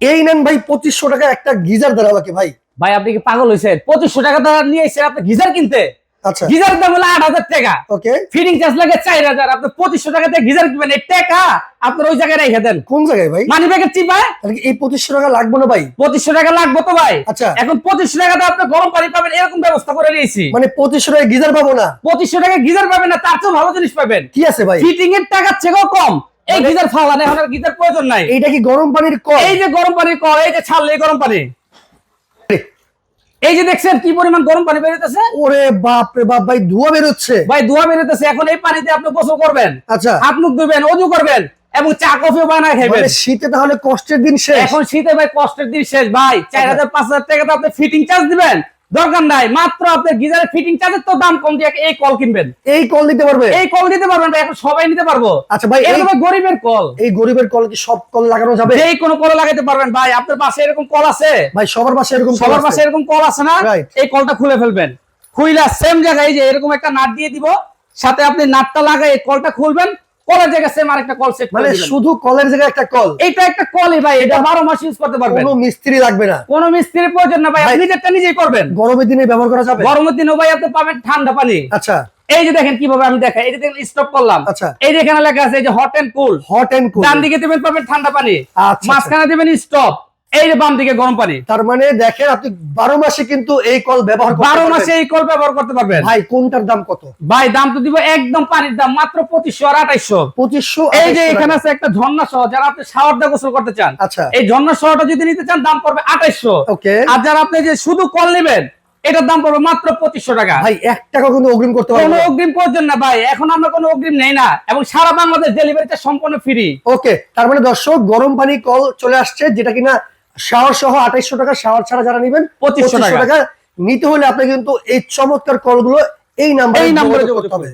এই নেন ভাই পঁচিশশো টাকা একটা গিজার আমাকে ভাই। ভাই আপনি কি পাগল হয়েছেন? পঁচিশশো টাকা টাকা নিয়ে এসেছেন আপনি গিজার কিনতে? আচ্ছা। গিজার দাম হলো আট হাজার টাকা। ওকে। ফিটিং চার্জ লাগে চার হাজার। আপনি পঁচিশশো টাকাতে গিজার কিনবেন এই টাকা আপনার ওই জায়গায় রেখে দেন। কোন জায়গায় ভাই? মানি ব্যাগের চিপায় এই পঁচিশশো টাকা লাগবে না ভাই? পঁচিশশো টাকা লাগবে তো ভাই। আচ্ছা। এখন পঁচিশশো টাকাতে আপনি গরম পানি পাবেন এরকম ব্যবস্থা করে নিয়েছি। মানে পঁচিশশো টাকা গিজার পাবো না? পঁচিশশো টাকা গিজার পাবেন না তার চেয়েও ভালো জিনিস পাবেন। কি আছে ভাই? ফিটিং এর টাকার চেয়েও কম। এই মানে- গিজার এখন আর গিজার প্রয়োজন নাই। এইটা কি গরম পানির কল? এই যে গরম পানির কল এই যে ছাড়লে গরম পানি। এই যে দেখছেন কি পরিমাণ গরম পানি বেরোতেছে? ওরে বাপ রে বাপ ভাই ধোয়া বেরোচ্ছে। ভাই ধোয়া বেরোতেছে এখন এই পানিতে আপনি গোসল করবেন। আচ্ছা। হাত মুখ ধুবেন অজু করবেন এবং চা কফিও বানায় মানে শীতে তাহলে কষ্টের দিন শেষ। এখন শীতে ভাই কষ্টের দিন শেষ ভাই চার হাজার পাঁচ হাজার টাকা তো আপনি ফিটিং চার্জ দিবেন। দরকার নাই। মাত্র আপনার গিজারের ফিটিং চার্জের তো দাম কম দিয়ে এই কল কিনবেন। এই কল পারবে? এই কল পারবেন ভাই এখন সবাই নিতে পারব। আচ্ছা ভাই গরিবের কল। এই গরিবের কল কি সব কল লাগানো যাবে? কোনো কল লাগাইতে পারবেন ভাই আপনার পাশে এরকম কল আছে? ভাই সবার পাশে এরকম সবার পাশে এরকম কল আছে না? এই কলটা খুলে ফেলবেন। খুইলা সেম জায়গায় যে এরকম একটা নাট দিয়ে দিব সাথে আপনি নাটটা লাগাই কলটা খুলবেন কলের জায়গায় সেম আরেকটা কল সেট মানে শুধু কলের জায়গায় একটা কল এটা একটা কলই ভাই এটা বারো মাস ইউজ করতে পারবেন। কোনো মিস্ত্রি লাগবে না। কোনো মিস্ত্রির প্রয়োজন না ভাই আপনি নিজেরটা নিজেই করবেন। গরমের দিনে ব্যবহার করা যাবে? গরমের দিনে ভাই আপনি পাবেন ঠান্ডা পানি। আচ্ছা। এই যে দেখেন কীভাবে আমি দেখাই এই যে দেখেন স্টপ করলাম। আচ্ছা। এই যে এখানে লেখা আছে এই যে hot and cool hot and cool ডান দিকে দিবেন পাবেন ঠান্ডা পানি। আচ্ছা। মাঝখানে দিবেন স্টপ এই বাম দিকে গরম পানি। তার মানে দেখেন আপনি বারো মাসে কিন্তু এই কল ব্যবহার বারো মাসে এই কল ব্যবহার করতে পারবেন। ভাই কোনটার দাম কত? ভাই দাম তো দিব একদম পানির দাম মাত্র পঁচিশশো আর আঠাইশো পঁচিশশো এই যে এখানে আছে একটা ঝর্ণা সহ যারা আপনি শাওয়ার দিয়ে গোসল করতে চান আচ্ছা। এই ঝর্ণা সহটা যদি নিতে চান দাম পড়বে আঠাইশো ওকে। আর যারা আপনি যে শুধু কল নেবেন এটার দাম পড়বে মাত্র পঁচিশশো টাকা। ভাই এক টাকা কিন্তু অগ্রিম করতে পারব কোনো অগ্রিম করছেন না ভাই এখন আমরা কোনো অগ্রিম নেই না এবং সারা বাংলাদেশ ডেলিভারিটা সম্পূর্ণ ফ্রি ওকে তার মানে দর্শক গরম পানি কল চলে আসছে যেটা কিনা শাওয়ার সহ আঠাইশশো টাকা শাওয়ার ছাড়া যারা নেবেন পঁচিশশো টাকা। নিতে হলে আপনি কিন্তু এই চমৎকার কলগুলো এই নাম্বারে এই নাম্বারে করতে হবে।